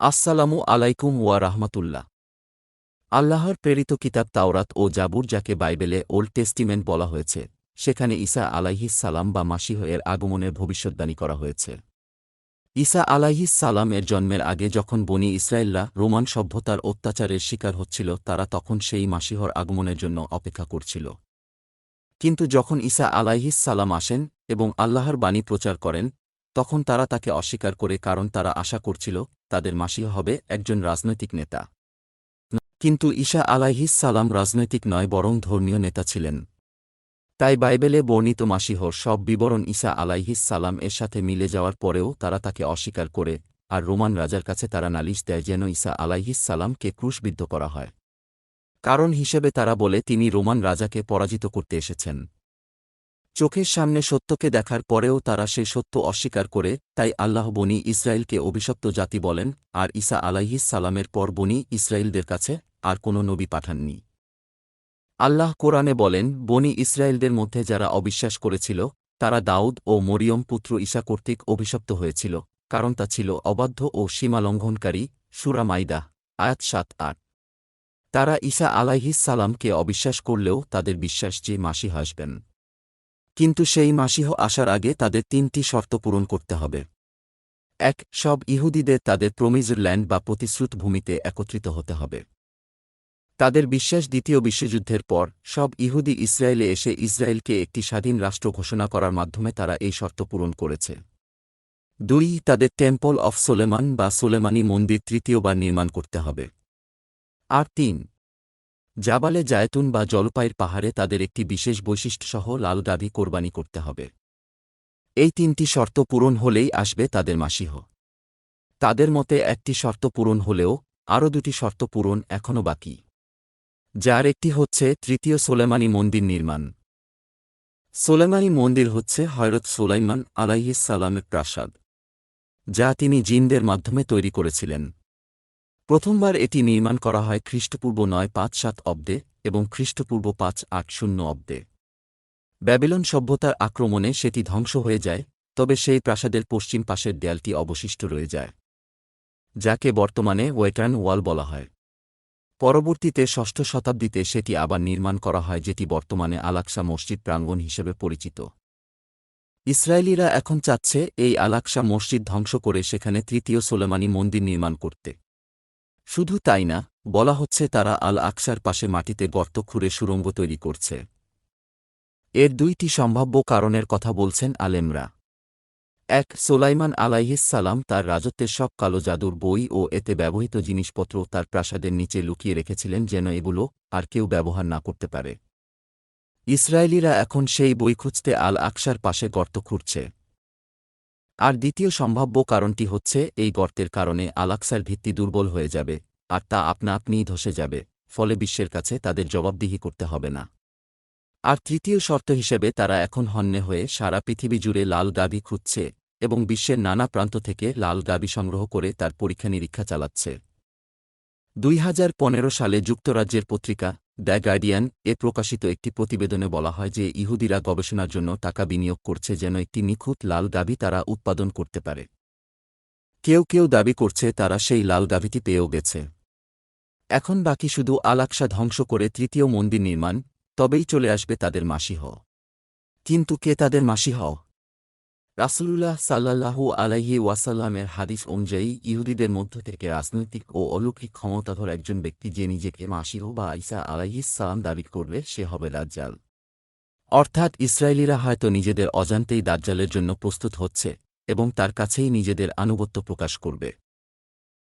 আসসালামু আলাইকুম ওয়া রাহমাতুল্লাহ। আল্লাহর প্রেরিত কিতাব তাওরাত ও জাবুর, যাকে বাইবেলে ওল্ড টেস্টিমেন্ট বলা হয়েছে, সেখানে ঈসা আলাইহিস সালাম বা মাসিহ এর আগমনের ভবিষ্যদ্বাণী করা হয়েছে। ঈসা আলাইহিস সালাম এর জন্মের আগে যখন বনি ইসরায়েলরা রোমান সভ্যতার অত্যাচারের শিকার হচ্ছিল, তারা তখন সেই মাসিহর আগমনের জন্য অপেক্ষা করছিল। কিন্তু যখন ঈসা আলাইহিস সালাম আসেন এবং আল্লাহর বাণী প্রচার করেন তখন তারা তাকে অস্বীকার করে কারণ তারা আশা করছিল তাদের মাসিহ হবে একজন রাজনৈতিক নেতা। কিন্তু ঈশা আলাইহিস সালাম রাজনৈতিক নয়, বরং ধর্মীয় নেতা ছিলেন। তাই বাইবেলে বর্ণিত মাসিহর সব বিবরণ ঈসা আলাইহিস সালাম এর সাথে মিলে যাওয়ার পরেও তারা তাকে অস্বীকার করে আর রোমান রাজার কাছে তারা নালিশ দেয় যেন ঈসা আলাইহিস সালামকে ক্রুশবিদ্ধ করা হয়। কারণ হিসেবে তারা বলে, তিনি রোমান রাজাকে পরাজিত করতে এসেছেন। চোখের সামনে সত্যকে দেখার পরেও তারা সেই সত্য অস্বীকার করে, তাই আল্লাহ বনি ইসরায়েলকে অভিশপ্ত জাতি বলেন, আর ঈসা আলাইহিস সালামের পর বনি ইসরায়েলদের কাছে আর কোনো নবী পাঠাননি। আল্লাহ কোরআনে বলেন, বনি ইসরায়েলদের মধ্যে যারা অবিশ্বাস করেছিল, তারা দাউদ ও মরিয়ম পুত্র ঈশা কর্তৃক অভিশপ্ত হয়েছিল, কারণ তা ছিল অবাধ্য ও সীমালঙ্ঘনকারী সুরা মাইদা আয়াত সাত আট। তারা ঈসা আলাইহিস সালামকে অবিশ্বাস করলেও তাদের বিশ্বাস যে মাসি হাসবেন কিন্তু সেই মাসিহ আসার আগে তাদের তিনটি শর্ত পূরণ করতে হবে। এক, সব ইহুদিদের তাদের প্রমিজর ল্যান্ড বা প্রতিশ্রুত ভূমিতে একত্রিত হতে হবে। তাদের বিশ্বাস দ্বিতীয় বিশ্বযুদ্ধের পর, সব ইহুদি ইসরায়েলে এসে ইসরায়েলকে একটি স্বাধীন রাষ্ট্র ঘোষণা করার মাধ্যমে তারা এই শর্ত পূরণ করেছে। দুই, তাদের টেম্পল অফ সোলেমান বা সোলেমানি মন্দির তৃতীয়বার নির্মাণ করতে হবে। আর তিন জাবালে জায়তুন বা জলপাইয়ের পাহাড়ে তাদের একটি বিশেষ বৈশিষ্ট্যসহ লাল গাভী কোরবানি করতে হবে। এই তিনটি শর্ত পূরণ হলেই আসবে তাদের মাসিহ। তাদের মতে একটি শর্ত পূরণ হলেও আরও দুটি শর্ত পূরণ এখনও বাকি। যার একটি হচ্ছে তৃতীয় সোলেমানি মন্দির নির্মাণ। সোলেমানি মন্দির হচ্ছে হয়রত সোলাইমান আলাইহিস সালামের প্রাসাদ, যা তিনি জিনদের মাধ্যমে তৈরি করেছিলেন। প্রথমবার এটি নির্মাণ করা হয় খ্রিস্টপূর্ব নয় পাঁচ সাত অব্দে এবং খ্রিস্টপূর্ব পাঁচ আট শূন্য অব্দে। ব্যাবিলন সভ্যতার আক্রমণে সেটি ধ্বংস হয়ে যায়, তবে সেই প্রাসাদের পশ্চিম পাশের দেয়ালটি অবশিষ্ট রয়ে যায়, যাকে বর্তমানে ওয়েটার্ন ওয়াল বলা হয়। পরবর্তীতে ষষ্ঠ শতাব্দীতে সেটি আবার নির্মাণ করা হয়, যেটি বর্তমানে আলাকসা মসজিদ প্রাঙ্গণ হিসেবে পরিচিত। ইসরায়েলিরা এখন চাচ্ছে এই আলাকসা মসজিদ ধ্বংস করে সেখানে তৃতীয় সোলেমানি মন্দির নির্মাণ করতে। শুধু তাই না, বলা হচ্ছে তারা আল আকসার পাশে মাটিতে গর্ত খুঁড়ে সুরঙ্গ তৈরি করছে। এর দুইটি সম্ভাব্য কারণের কথা বলছেন আলেমরা। এক, সোলাইমান সালাম তার রাজত্বের সব কালো জাদুর বই ও এতে ব্যবহৃত জিনিসপত্র তার প্রাসাদের নিচে লুকিয়ে রেখেছিলেন যেন এগুলো আর কেউ ব্যবহার না করতে পারে। ইসরায়েলিরা এখন সেই বই খুঁজতে আল আকসার পাশে গর্ত খুঁড়ছে। আর দ্বিতীয় সম্ভাব্য কারণটি হচ্ছে, এই গর্তের কারণে আলাক্সার ভিত্তি দুর্বল হয়ে যাবে, আর তা আপনা আপনিই ধসে যাবে, ফলে বিশ্বের কাছে তাদের জবাবদিহি করতে হবে না। আর তৃতীয় শর্ত হিসেবে তারা এখন হন্যে হয়ে সারা পৃথিবী জুড়ে লাল গাবি খুঁজছে, এবং বিশ্বের নানা প্রান্ত থেকে লাল গাবি সংগ্রহ করে তার পরীক্ষা নিরীক্ষা চালাচ্ছে। দুই হাজার পনেরো সালে যুক্তরাজ্যের পত্রিকা দ্য গার্ডিয়ান এ প্রকাশিত একটি প্রতিবেদনে বলা হয় যে ইহুদিরা গবেষণার জন্য টাকা বিনিয়োগ করছে যেন একটি নিখুঁত লাল গাভী তারা উৎপাদন করতে পারে। কেউ কেউ দাবি করছে তারা সেই লাল গাভীটি পেয়েও গেছে। এখন বাকি শুধু আলাকসা ধ্বংস করে তৃতীয় মন্দির নির্মাণ, তবেই চলে আসবে তাদের মাসিহ। কিন্তু কে তাদের মাসিহ? রাসুলুল্লাহ সাল্লাহু আলাইহি ওয়াসাল্লামের হাদিস অনুযায়ী, ইহুদিদের মধ্য থেকে রাজনৈতিক ও অলৌকিক ক্ষমতাধর একজন ব্যক্তি যে নিজেকে মাসিহ বা আইসা আলাইহিস সালাম দাবি করবে, সে হবে দাজ্জাল। অর্থাৎ ইসরায়েলিরা হয়তো নিজেদের অজান্তেই দাজ্জালের জন্য প্রস্তুত হচ্ছে এবং তার কাছেই নিজেদের আনুগত্য প্রকাশ করবে।